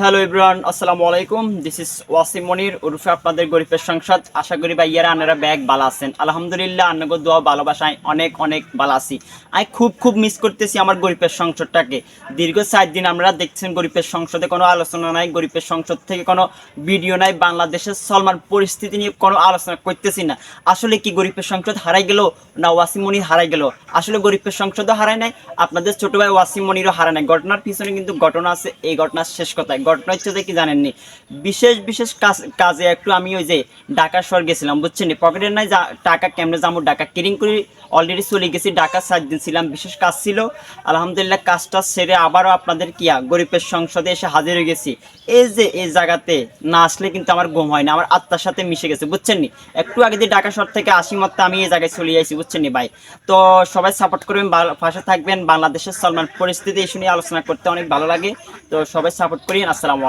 Hello Ibran আসসালামু আলাইকুম। This is Wasim Monir উরুফে আপনাদের গরিবের সংসদ। আশা করি ভাইয়ারা, আনারা ব্যাগ ভালো আছেন। আলহামদুলিল্লাহ আন্নাগো দোয়া, ভালোবাসায় অনেক অনেক ভালো আছি। আমি খুব খুব মিস করতেছি আমার গরিবের সংসদটাকে। দীর্ঘ চার দিন আমরা দেখছেন গরিবের সংসদে কোনো আলোচনা নাই, গরিবের সংসদ থেকে কোনো ভিডিও নাই, বাংলাদেশের সলমান পরিস্থিতি নিয়ে কোনো আলোচনা করতেছি না। আসলে কি গরিবের সংসদ হারাই গেল না ওয়াসিম মনির হারাই গেল? আসলে গরিবের সংসদও হারায় নাই, আপনাদের ছোট ভাই ওয়াসিম মনিরও হারায় নাই। ঘটনার পিছনে কিন্তু ঘটনা আছে, এই ঘটনার শেষ কথায়। ঘটনা হচ্ছে যে কি জানেননি। বিশেষ বিশেষ কাজ, কাজে একটু আমি ওই যে ঢাকা শহর গেছিলাম, বুঝছেন? পকেটের নাই যা, টাকা কেমনে যাব ঢাকা কিরিং করে অলরেডি চলে গেছি, ঢাকা সাত দিন ছিলাম, বিশেষ কাজ ছিল। আলহামদুলিল্লাহ কাজটা সেরে আবারও আপনাদের কিয়া গরিবের সংসদে এসে হাজির হয়ে গেছি। এই যে, এই জায়গাতে না আসলে কিন্তু আমার ঘুম হয় না, আমার আত্মার সাথে মিশে গেছে, বুঝছেন নি? একটু আগে দিয়ে ঢাকা শহর থেকে আসি মাত্র আমি এই জায়গায় চলে যাইছি বুঝছেন নি ভাই? তো সবাই সাপোর্ট করবেন পাশে থাকবেন, বাংলাদেশের সলমান পরিস্থিতি এই শুনে আলোচনা করতে অনেক ভালো লাগে। তো সবাই সাপোর্ট করি আসসালামু আলাইকুম।